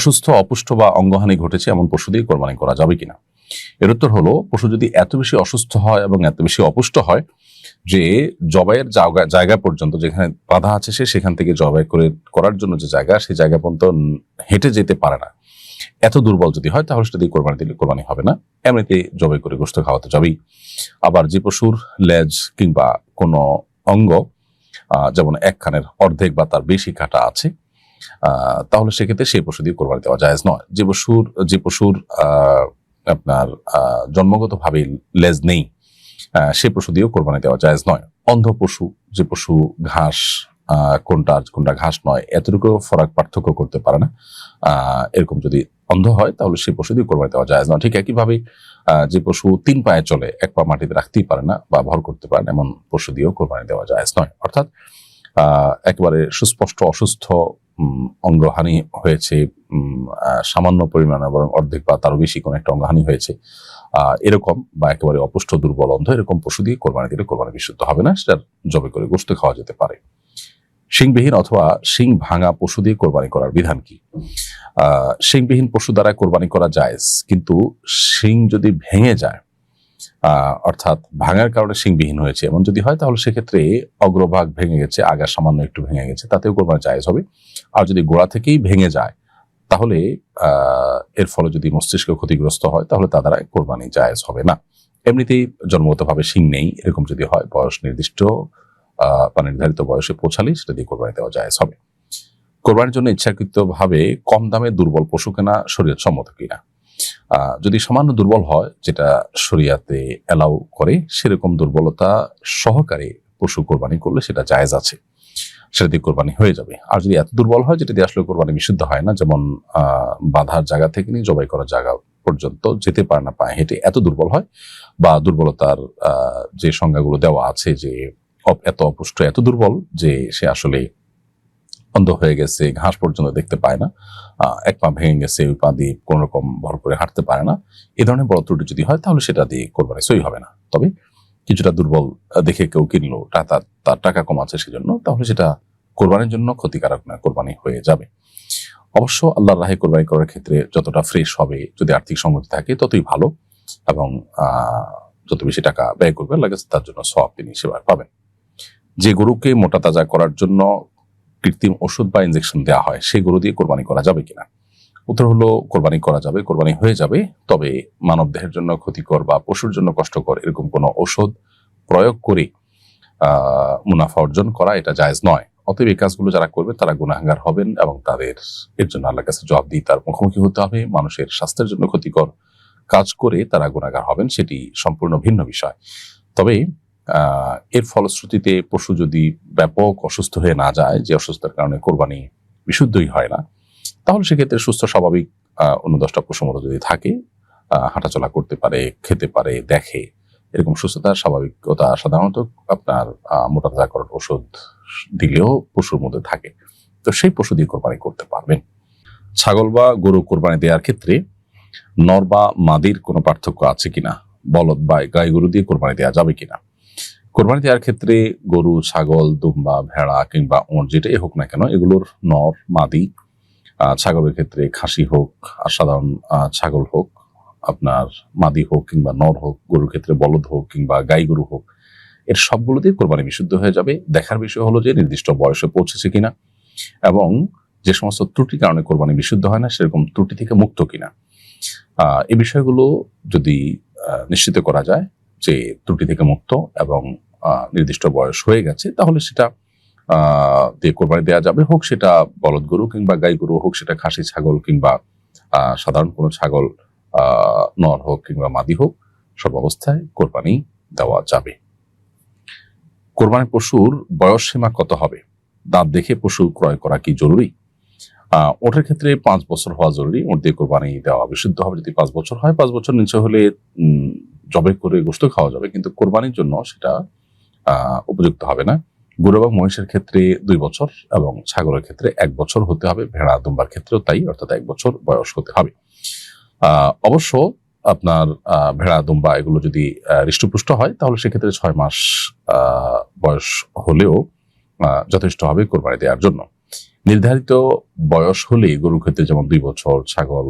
অসুস্থ, অপুষ্ট বা অঙ্গহানি ঘটেছে, এমন পশু দিয়ে কোরবানি করা যাবে কিনা? এর উত্তর হলো, পশু যদি এত বেশি অসুস্থ হয় এবং এত বেশি অপুষ্ট হয় যে জবাইয়ের জায়গা পর্যন্ত যেখানে বাধা আছে সে সেখান থেকে জবাই করে, করার জন্য যে জায়গা, সেই জায়গা পর্যন্ত হেঁটে যেতে পারে না। এত দুর্বল যদি হয়, তাহলে সেটা দিয়ে কোরবানি দিলে কোরবানি হবে না। এমনিতে জবাই করে গোস্ত খাওয়াতে যাবেই। আবার যে পশুর লেজ কিংবা কোনো অঙ্গ যেমন একখানের অর্ধেক বা তার বেশি কাটা আছে তাহলে সেক্ষেত্রে সেই পশু দিয়ে কোরবানি দেওয়া যায় নয়। যে পশুর যে পশুর আপনার জন্মগতভাবে লেজ নেই সে পশু দিয়েও কোরবানি দেওয়া জায়েজ নয়। অন্ধ পশু, যে পশু ঘাস কোনটা কোনটা ঘাস নয় এতটুকু ফরাক পার্থক্য করতে পারে না। এরকম যদি অন্ধ হয়, তাহলে সেই পশু দিয়ে কোরবানি দেওয়া জায়েজ নয়। ঠিক একইভাবে যে পশু তিন পায়ে চলে, এক পা মাটিতে রাখতেই পারে না বা ভর করতে পারে না, এমন পশু দিয়েও কোরবানি দেওয়া যায় নয়। অর্থাৎ একেবারে সুস্পষ্ট অসুস্থ অঙ্গহানি হয়েছে সামান্য পরিমাণে বরং অর্ধেক বা তারও বেশি কোনো একটা অঙ্গহানি হয়েছে। এরকম বা একেবারে অপুষ্ট, দুর্বল, অন্ধ এরকম পশু দিয়ে কোরবানি দিলে কোরবানি বিশুদ্ধ হবে না, সেটা জবে করে গোস্ত খাওয়া যেতে পারে। শিংবিহীন অথবা শিং ভাঙা পশু দিয়ে কোরবানি করার বিধান কি? শিংবিহীন পশু দ্বারা কোরবানি করা যায় কিন্তু শিং যদি ভেঙে যায় অর্থাৎ ভাঙার কারণে শিংবিহীন হয়েছে। এমন যদি হয়, তাহলে সেক্ষেত্রে অগ্রভাগ ভেঙে গেছে আগা সামান্য একটু ভেঙে গেছে, তাতেও কোরবানি জায়েজ হবে। আর যদি গোড়া থেকেই ভেঙে যায়, তাহলে এর ফলে যদি মস্তিষ্ক ক্ষতিগ্রস্ত হয়, তাহলে তা দ্বারা কোরবানি জায়েজ হবে না। এমনিতেই জন্মগতভাবে শিং নেই, এরকম যদি হয়, বয়স নির্দিষ্ট বা নির্ধারিত বয়সে পৌঁছালেই সেটা দিয়ে কোরবানি দেওয়া জায়েজ হবে। কোরবানির জন্য ইচ্ছাকৃতভাবে কম দামে দুর্বল পশু কেনা শরীর সম্মত কিনা? যদি সামান্য দুর্বল হয়, যেটা শরিয়াতে অ্যালাউ করে, সেরকম দুর্বলতা সহকারে পশু কোরবানি করলে সেটা জায়েজ আছে। সেটা দিয়ে কোরবানি হয়ে যাবে। আর যদি এত দুর্বল হয়, যেটা দিয়ে আসলে কোরবানি বিশুদ্ধ হয় না, যেমন বাঁধার জায়গা থেকে নিয়ে জবাই করার জায়গা পর্যন্ত যেতে পারে না পায়ে হেঁটে এত দুর্বল হয়, বা দুর্বলতার যে সংজ্ঞাগুলো দেওয়া আছে যে এত অপুষ্ট, এত দুর্বল যে সে আসলে অন্ধ হয়ে গেছে, ঘাস পর্যন্ত দেখতে পায় না। এক পা ভেঙে গেছে, ওই পা দিয়ে কোন রকম ভর করে হাঁটতে পারে না। এ ধরনের বড় ত্রুটি যদি হয়, তাহলে সেটা দিয়ে কোরবানি সই হবে না। তবে কিছুটা দুর্বল দেখে কেউ কিনলো তা- তার টাকা কম আছে সেজন্য, তাহলে সেটা কোরবানির জন্য ক্ষতিকারক না, কোরবানি হয়ে যাবে। অবশ্য আল্লাহর রাহে কোরবানি করার ক্ষেত্রে যতটা ফ্রেশ হবে, যদি আর্থিক সংগতি থাকে, ততই ভালো। এবং যত বেশি টাকা ব্যয় করবে কাছে তার জন্য সব তিনি সেবা পাবেন। যে গরুকে মোটা তাজা করার জন্য কৃত্রিম ওষুধ বা ইনজেকশন দেওয়া হয় সেই গরু দিয়ে কোরবানি করা যাবে কিনা? উত্তর হলো, কোরবানি করা যাবে, কোরবানি হয়ে যাবে, তবে মানব দেহের জন্য ক্ষতিকর বা পশুর জন্য কষ্টকর এরকম কোনো ওষুধ প্রয়োগ করে মুনাফা অর্জন করা এটা জায়জ নয়। অতএব এই কাজগুলো যারা করবে, তারা গুনাহগার হবেন এবং তাদের, এর জন্য আল্লাহ কাছে জবাব দিয়ে তার মুখোমুখি হতে হবে, মানুষের স্বাস্থ্যের জন্য ক্ষতিকর কাজ করে তারা গুনাহগার হবেন, সেটি সম্পূর্ণ ভিন্ন বিষয়। তবে এর ফলশ্রুতিতে পশু যদি ব্যাপক অসুস্থ হয়ে না যায়, যে অসুস্থতার কারণে কোরবানি বিশুদ্ধই হয় না, তাহলে সেক্ষেত্রে সুস্থ, স্বাভাবিক অন্য দশটা পশু মতো যদি থাকে হাঁটাচলা করতে পারে, খেতে পারে, দেখে, এরকম সুস্থতার স্বাভাবিকতা সাধারণত আপনার মোটা তাজাকরণ ওষুধ দিলেও পশুর মধ্যে থাকে। তো সেই পশু দিয়ে কোরবানি করতে পারবেন। ছাগল বা গরু কোরবানি দেওয়ার ক্ষেত্রে নর বা মাদির কোনো পার্থক্য আছে কিনা? বলদ বা গাই গরু দিয়ে কোরবানি দেওয়া যাবে কিনা? কোরবানি দেওয়ার ক্ষেত্রে গরু, ছাগল, দুম্বা, ভেড়া কিংবা ওঁট যেটাই হোক না কেন, এগুলোর নর, মাদি ছাগলের ক্ষেত্রে খাসি হোক আর সাধারণ ছাগল হোক, আপনার মাদি হোক কিংবা নর হোক, গরুর ক্ষেত্রে বলদ হোক কিংবা গাই গরু হোক, এর সবগুলোতেই কোরবানি বিশুদ্ধ হয়ে যাবে। দেখার বিষয় হলো যে নির্দিষ্ট বয়সে পৌঁছেছে কিনা এবং যে সমস্ত ত্রুটির কারণে কোরবানি বিশুদ্ধ হয় না, সেরকম ত্রুটি থেকে মুক্ত কিনা। এই বিষয়গুলো যদি নিশ্চিত করা যায় যে ত্রুটি থেকে মুক্ত এবং নির্দিষ্ট বয়স হয়ে গেছে, তাহলে সেটা দিয়ে কোরবানি দেওয়া যাবে। হোক সেটা বলদ গরু কিংবা গাই গরু, হোক সেটা খাসি ছাগল কিংবা সাধারণ কোনো ছাগল নর হোক কিংবা মাদি হোক, সব অবস্থায় কোরবানি দেওয়া যাবে। কোরবানি পশুর বয়স সীমা কত হবে? দাঁত দেখে পশু ক্রয় করা কি জরুরি? ওটার ক্ষেত্রে পাঁচ বছর হওয়া জরুরি। ওর দিয়ে কোরবানি দেওয়া বিশুদ্ধ হবে। যদি পাঁচ বছর হয়, পাঁচ বছর নিচে হলে জবে করে গোস্ত খাওয়া যাবে, কিন্তু কোরবানির জন্য সেটা উপযুক্ত হবে না। গরু এবং মহিষের ক্ষেত্রে দুই বছর এবং ছাগলের ক্ষেত্রে এক বছর হতে হবে, ভেড়া দুম্বার ক্ষেত্রেও তাই, অর্থাৎ এক বছর বয়স হতে হবে। অবশ্য আপনার ভেড়া দুম্বা এগুলো যদি হৃষ্টপুষ্ট হয়, তাহলে সেক্ষেত্রে ছয় মাস বয়স হলেও যথেষ্ট হবে কোরবানি দেওয়ার জন্য। নির্ধারিত বয়স হলেই গরুর ক্ষেত্রে যেমন দুই বছর, ছাগল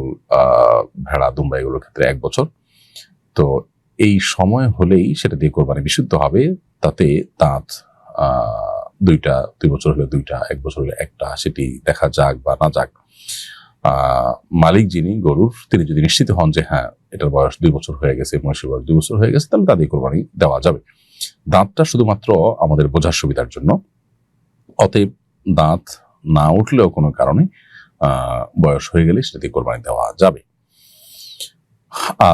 ভেড়া দুম্বা এগুলোর ক্ষেত্রে এক বছর। তো এই সময় হলেই সেটা দিয়ে কোরবানি বিশুদ্ধ হবে। তাতে আহ, দুইটা দুই বছর হলে দুইটা এক বছর হলে একটা সেটি দেখা যাক বা না যাক। মালিক যিনি গরুর তিনি যদি নিশ্চিত হন যে হ্যাঁ এটার বয়স দুই বছর হয়ে গেছে মহিষের বয়স দুই বছর হয়ে গেছে তাহলে তাদের কোরবানি দেওয়া যাবে। দাঁতটা শুধুমাত্র আমাদের বোঝার সুবিধার জন্য। অতএব দাঁত না উঠলেও কোনো কারণে বয়স হয়ে গেলে সেটা দিয়ে কোরবানি দেওয়া যাবে।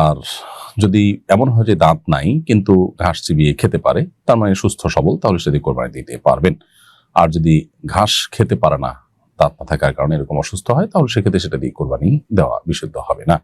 আর যদি এমন হয় যে দাঁত নাই, কিন্তু ঘাস চিবিয়ে খেতে পারে, তার মানে সুস্থ, সবল, তাহলে সেটি কোরবানি দিতে পারবেন। আর যদি ঘাস খেতে পারে না, দাঁত না থাকার কারণে এরকম অসুস্থ হয়, তাহলে সেক্ষেত্রে সেটা দিয়ে কোরবানি দেওয়া বিশুদ্ধ হবে না।